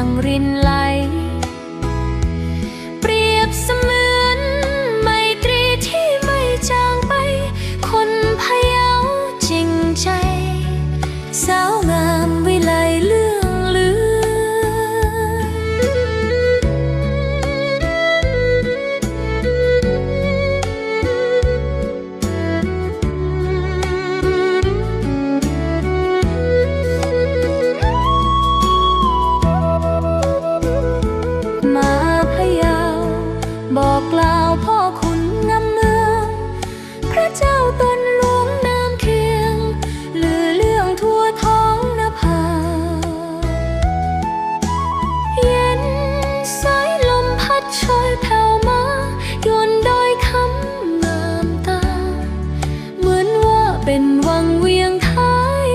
ยังรินไหล เปรียบเสมือนไมตรีที่ไม่จางไป คนพยาวจริงใจสาว บอกกล่าวพ่อคุณงำเมือง พระเจ้าตนหลวงนามเคียงลือเรื่องทั่วท้องนภา เย็นสายลมพัดชอยแผ่วมาโยนดอยคำงามตา เหมือนว่าเป็นวังเวียงไทย